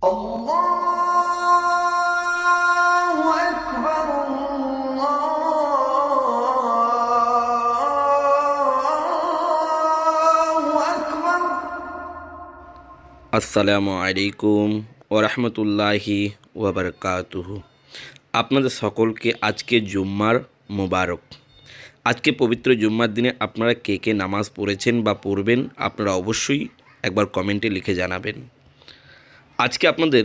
আসসালামু আলাইকুম ওরহমতুল্লাহি ওবরকাতুহু আপনাদের সকলকে আজকে জুম্মার মোবারক। আজকে পবিত্র জুম্মার দিনে আপনারা কে কে নামাজ পড়েছেন বা পড়বেন, আপনারা অবশ্যই একবার কমেন্টে লিখে জানাবেন। আজকে আপনাদের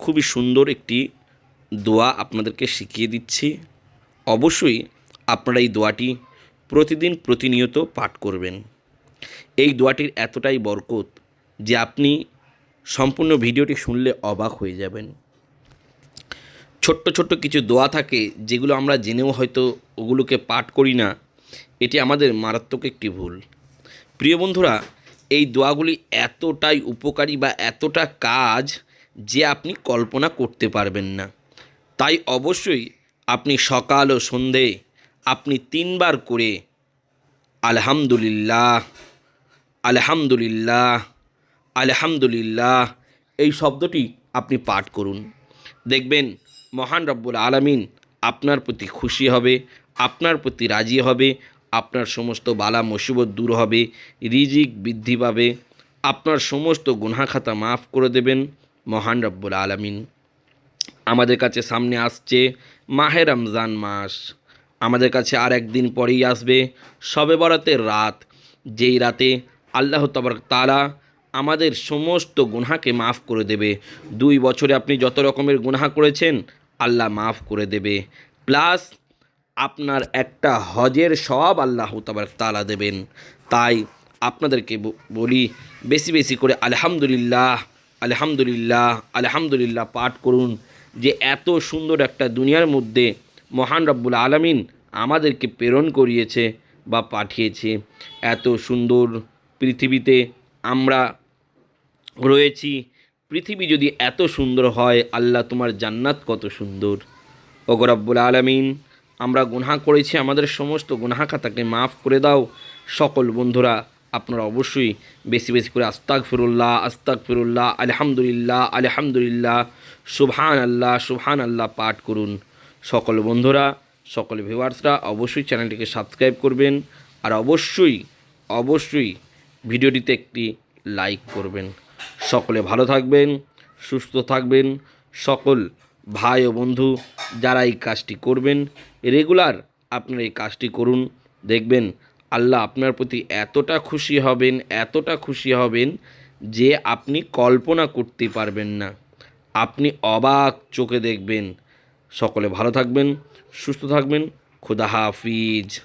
খুবই সুন্দর একটি দোয়া আপনাদেরকে শিখিয়ে দিচ্ছি। অবশ্যই আপনারা এই দোয়াটি প্রতিদিন প্রতিনিয়ত পাঠ করবেন। এই দোয়াটির এতটাই বরকত যে আপনি সম্পূর্ণ ভিডিওটি শুনলে অবাক হয়ে যাবেন। ছোট্ট ছোট্ট কিছু দোয়া থাকে যেগুলো আমরা জেনেও হয়তো ওগুলোকে পাঠ করি না। এটি আমাদের মারাত্মক একটি ভুল। প্রিয় বন্ধুরা এই দোয়াগুলি এতটাই উপকারী বা এতটা কাজ যে আপনি কল্পনা করতে পারবেন না। তাই অবশ্যই আপনি সকাল ও সন্ধে আপনি তিনবার করে আলহামদুলিল্লাহ আলহামদুলিল্লাহ আলহামদুলিল্লাহ এই শব্দটি আপনি পাঠ করুন। দেখবেন মহান রব্বুল আলামিন আপনার প্রতি খুশি হবে, আপনার প্রতি রাজি হবে আপনার সমস্ত বালা মুসিবত দূর হবে, রিজিক বৃদ্ধি পাবে। আপনার সমস্ত গুনাখাতা মাফ করে দেবেন, মহান রব্বুল আলামিন। আমাদের কাছে সামনে আসছে মাহে রমজান মাস। আমাদের কাছে আর একদিন পরেই আসবে শবে বরাতের রাত। যেই রাতে আল্লাহ তবর তালা আমাদের সমস্ত গুনহাকে মাফ করে দেবে। দুই বছরে আপনি যত রকমের গুনহা করেছেন, আল্লাহ মাফ করে দেবে। প্লাস আপনার একটা হজের সব আল্লাহ তবর তালা দেবেন। তাই আপনাদেরকে বলি, বেশি বেশি করে আলহামদুলিল্লাহ আলহামদুলিল্লাহ আলহামদুলিল্লাহ পাঠ করুন যে এত সুন্দর একটা দুনিয়ার মধ্যে মহান রব্বুল আলমিন আমাদেরকে প্রেরণ করিয়েছে বা পাঠিয়েছে। এত সুন্দর পৃথিবীতে আমরা রয়েছি। পৃথিবী যদি এত সুন্দর হয়, আল্লাহ তোমার জান্নাত কত সুন্দর। ওগো রব্বুল আলমিন আমরা গুনাহা করেছি আমাদের সমস্ত গুনাহা খাতাকে মাফ করে দাও। সকল বন্ধুরা, আপনারা অবশ্যই বেশি বেশি করে আস্তাক ফিরুল্লাহ আস্তাক ফিরুল্লাহ আলহামদুলিল্লাহ আলহামদুলিল্লাহ সুবহান আল্লাহ সুবহান আল্লাহ পাঠ করুন। সকল বন্ধুরা, সকল ভিউয়ার্সরা অবশ্যই চ্যানেলটিকে সাবস্ক্রাইব করবেন আর অবশ্যই অবশ্যই ভিডিওটিতে একটি লাইক করবেন। সকলে ভালো থাকবেন, সুস্থ থাকবেন, সকল ভাই ও বন্ধু, যারা এই কাজটি করবেন, রেগুলার আপনার এই কাজটি করুন। দেখবেন আল্লাহ আপনার প্রতি এতটা খুশি হবেন, এতটা খুশি হবেন যে আপনি কল্পনা করতে পারবেন না। আপনি অবাক চোখে দেখবেন। সকলে ভালো থাকবেন, সুস্থ থাকবেন। খুদা হাফিজ।